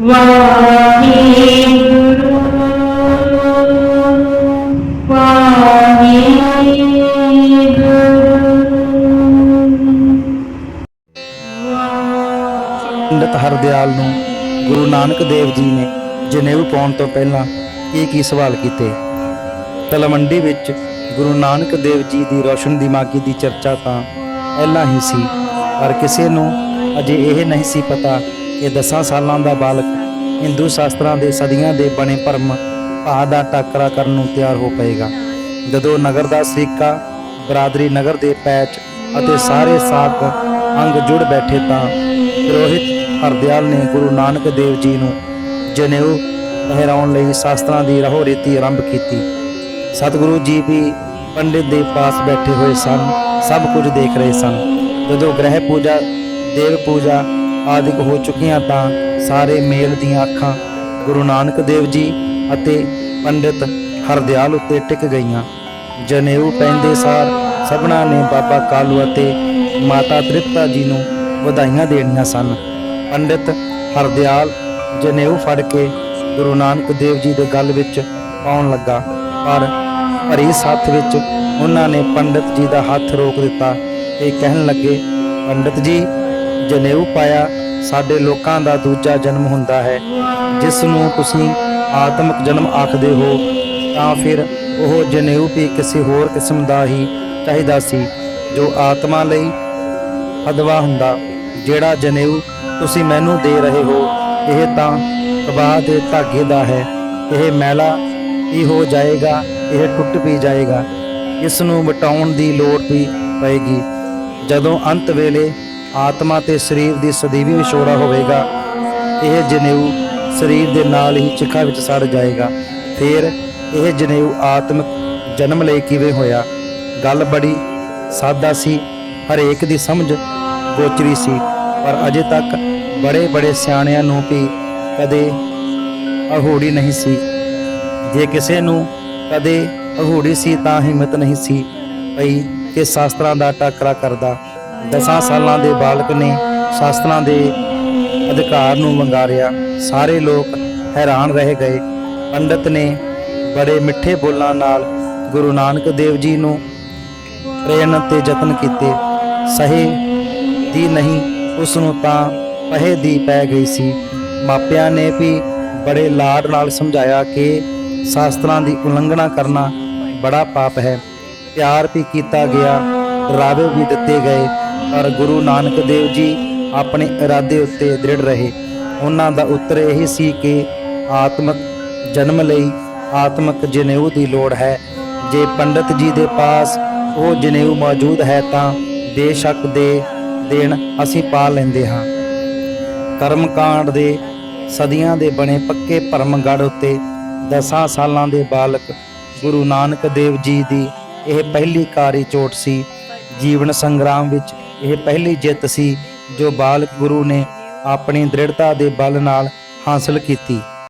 ਵਾਹਿਗੁਰੂ ਪੰਡਤ ਹਰਦਿਆਲ ਨੂੰ ਗੁਰੂ ਨਾਨਕ ਦੇਵ ਜੀ ਨੇ ਜਨੇਊ ਪਾਉਣ ਤੋਂ ਪਹਿਲਾਂ ਕੀ ਕੀ ਸਵਾਲ ਕੀਤੇ? ਤਲਵੰਡੀ ਵਿੱਚ ਗੁਰੂ ਨਾਨਕ ਦੇਵ ਜੀ ਦੀ ਰੋਸ਼ਨ ਦਿਮਾਗੀ ਦੀ ਚਰਚਾ ਤਾਂ ਪਹਿਲਾਂ ਹੀ ਸੀ, ਪਰ ਕਿਸੇ ਨੂੰ ਅਜੇ ਇਹ ਨਹੀਂ ਸੀ ਪਤਾ ਇਹ 10 ਸਾਲਾਂ ਦਾ ਬਾਲਕ ਹਿੰਦੂ ਸ਼ਾਸਤਰਾਂ ਦੇ ਸਦੀਆਂ ਦੇ ਬਣੇ ਭਰਮ ਭਾ ਦਾ ਟਾਕਰਾ ਕਰਨ ਨੂੰ ਤਿਆਰ ਹੋ ਪਏਗਾ। ਜਦੋਂ ਨਗਰ ਦਾ ਸਰੀਕਾ ਬਰਾਦਰੀ ਨਗਰ ਦੇ ਪੈਚ ਅਤੇ ਸਾਰੇ ਸਾਕ ਅੰਗ ਜੁੜ ਬੈਠੇ ਤਾਂ ਰੋਹਿਤ ਹਰਦਿਆਲ ਨੇ ਗੁਰੂ ਨਾਨਕ ਦੇਵ ਜੀ ਨੂੰ ਜਨੇਊ ਪਹਿਰਾਉਣ ਲਈ ਸ਼ਾਸਤਰਾਂ ਦੀ ਰਹੋ ਰੀਤੀ ਆਰੰਭ ਕੀਤੀ। ਸਤਿਗੁਰੂ ਜੀ ਵੀ ਪੰਡਿਤ ਦੇ ਪਾਸ ਬੈਠੇ ਹੋਏ ਸਨ, ਸਭ ਕੁਝ ਦੇਖ ਰਹੇ ਸਨ। ਜਦੋਂ ਗ੍ਰਹਿ ਪੂਜਾ, ਦੇਵ ਪੂਜਾ ਆਦਿਕ ਹੋ ਚੁੱਕੀਆਂ ਤਾਂ ਸਾਰੇ ਮੇਲ ਦੀਆਂ ਅੱਖਾਂ ਗੁਰੂ ਨਾਨਕ ਦੇਵ ਜੀ ਅਤੇ ਪੰਡਿਤ ਹਰਦਿਆਲ ਉੱਤੇ ਟਿਕ ਗਈਆਂ। ਜਨੇਊ ਪੈਂਦੇ ਸਾਰ ਸਭਨਾ ਨੇ ਬਾਬਾ ਕਾਲੂ ਅਤੇ ਮਾਤਾ ਤ੍ਰਿਪਤਾ ਜੀ ਨੂੰ ਵਧਾਈਆਂ ਦੇਣੀਆਂ ਸਨ। ਪੰਡਿਤ ਹਰਦਿਆਲ ਜਨੇਊ ਫੜ ਕੇ ਗੁਰੂ ਨਾਨਕ ਦੇਵ ਜੀ ਦੇ ਗਲ ਵਿੱਚ ਪਾਉਣ ਲੱਗਾ, ਪਰ ਭਰੀ ਸੱਥ ਵਿੱਚ ਉਹਨਾਂ ਨੇ ਪੰਡਿਤ ਜੀ ਦਾ ਹੱਥ ਰੋਕ ਦਿੱਤਾ ਤੇ ਕਹਿਣ ਲੱਗੇ, ਪੰਡਿਤ ਜੀ ਜਨੇਊ ਪਾਇਆ ਸਾਡੇ ਲੋਕਾਂ ਦਾ ਦੂਜਾ ਜਨਮ ਹੁੰਦਾ ਹੈ। ਜਿਸ ਨੂੰ ਤੁਸੀਂ ਆਤਮਿਕ ਜਨਮ ਆਖਦੇ ਹੋ, ਤਾਂ ਫਿਰ ਉਹ ਜਨੇਊ ਵੀ ਕਿਸੇ ਹੋਰ ਕਿਸਮ ਦਾ ਹੀ ਚਾਹੀਦਾ ਸੀ, ਜੋ ਆਤਮਾ ਲਈ ਅਦਵਾ ਹੁੰਦਾ। ਜਿਹੜਾ ਜਨੇਊ ਤੁਸੀਂ ਮੈਨੂੰ ਦੇ ਰਹੇ ਹੋ, ਇਹ ਤਾਂ ਤਬਾਹ ਦੇ ਧਾਗੇ ਦਾ ਹੈ। ਇਹ ਮੈਲਾ ਹੀ ਹੋ ਜਾਏਗਾ, ਇਹ ਟੁੱਟ ਵੀ ਜਾਏਗਾ। ਇਸ ਨੂੰ ਮਿਟਾਉਣ ਦੀ ਲੋੜ ਵੀ ਪਏਗੀ। ਜਦੋਂ ਅੰਤ ਵੇਲੇ ਆਤਮਾ ਤੇ ਸਰੀਰ ਦੀ ਸਦੀਵੀ ਵਿਛੋੜਾ ਹੋਵੇਗਾ। ਇਹ ਜਨੇਊ ਸਰੀਰ ਦੇ ਨਾਲ ਹੀ ਚਿਖਾ ਵਿੱਚ ਸੜ ਜਾਏਗਾ। ਫਿਰ ਇਹ ਜਨੇਊ ਆਤਮਿਕ ਜਨਮ ਲਈ ਕਿਵੇਂ ਹੋਇਆ? ਗੱਲ ਬੜੀ ਸਾਦਾ ਸੀ, ਹਰੇਕ ਦੀ ਸਮਝ ਗੋਚਰੀ ਸੀ, ਪਰ ਅਜੇ ਤੱਕ ਬੜੇ ਬੜੇ ਸਿਆਣਿਆਂ ਨੂੰ ਵੀ ਕਦੇ ਅਹੂੜੀ ਨਹੀਂ ਸੀ। ਜੇ ਕਿਸੇ ਨੂੰ ਕਦੇ ਅਹੂੜੀ ਸੀ ਤਾਂ ਹਿੰਮਤ ਨਹੀਂ ਸੀ ਪਈ ਕਿ ਸ਼ਾਸਤਰਾਂ ਦਾ ਟਾਕਰਾ ਕਰਦਾ। ਦਸਾਂ ਸਾਲਾਂ ਦੇ ਬਾਲਕ ਨੇ ਸ਼ਾਸਤਰਾਂ ਦੇ ਅਧਿਕਾਰ ਨੂੰ ਮੰਗਾਰਿਆ। ਸਾਰੇ ਲੋਕ ਹੈਰਾਨ ਰਹਿ ਗਏ। ਪੰਡਤ ਨੇ ਬੜੇ ਮਿੱਠੇ ਬੋਲਾਂ ਨਾਲ ਗੁਰੂ ਨਾਨਕ ਦੇਵ ਜੀ ਨੂੰ ਪ੍ਰੇਰਨ ਤੇ ਯਤਨ ਕੀਤੇ। ਸਹੇ ਦੀ ਨਹੀਂ, ਉਸ ਨੂੰ ਤਾਂ ਪਹੇ ਦੀ ਪੈ ਗਈ ਸੀ। ਮਾਪਿਆਂ ਨੇ ਵੀ ਬੜੇ ਲਾਡ ਨਾਲ ਸਮਝਾਇਆ ਕਿ ਸ਼ਾਸਤਰਾਂ ਦੀ ਉਲੰਘਣਾ ਕਰਨਾ ਬੜਾ ਪਾਪ ਹੈ। ਪਿਆਰ ਵੀ ਕੀਤਾ ਗਿਆ, ਡਰਾਵੇ ਵੀ ਦਿੱਤੇ ਗਏ। ਗੁਰੂ ਨਾਨਕ ਦੇਵ ਜੀ ਆਪਣੇ ਇਰਾਦੇ ਉੱਤੇ ਦ੍ਰਿੜ ਰਹੇ। ਉਹਨਾਂ ਦਾ ਉੱਤਰ ਇਹ ਸੀ ਕਿ ਆਤਮਕ ਜਨਮ ਲਈ ਆਤਮਕ ਜਨੇਊ ਦੀ ਲੋੜ ਹੈ। ਜੇ ਪੰਡਤ ਜੀ ਦੇ ਪਾਸ ਉਹ ਜਨੇਊ ਮੌਜੂਦ ਹੈ ਤਾਂ ਬੇਸ਼ੱਕ ਦੇ ਦੇਣ ਅਸੀਂ ਪਾ ਲੈਂਦੇ ਹਾਂ। ਕਰਮਕਾਂਡ ਦੇ ਸਦੀਆਂ ਦੇ ਬਣੇ ਪੱਕੇ ਭਰਮਗੜ ਉੱਤੇ ਦਸਾਂ ਸਾਲਾਂ ਦੇ ਬਾਲਕ ਗੁਰੂ ਨਾਨਕ ਦੇਵ ਜੀ ਦੀ ਇਹ ਪਹਿਲੀ ਕਾਰੀ ਚੋਟ ਸੀ। ਜੀਵਨ ਸੰਗਰਾਮ ਵਿੱਚ ਇਹ ਪਹਿਲੀ ਜਿੱਤ ਸੀ ਜੋ ਬਾਲਕ ਗੁਰੂ ਨੇ ਆਪਣੀ ਦ੍ਰਿੜਤਾ ਦੇ ਬਲ ਨਾਲ ਹਾਸਲ ਕੀਤੀ।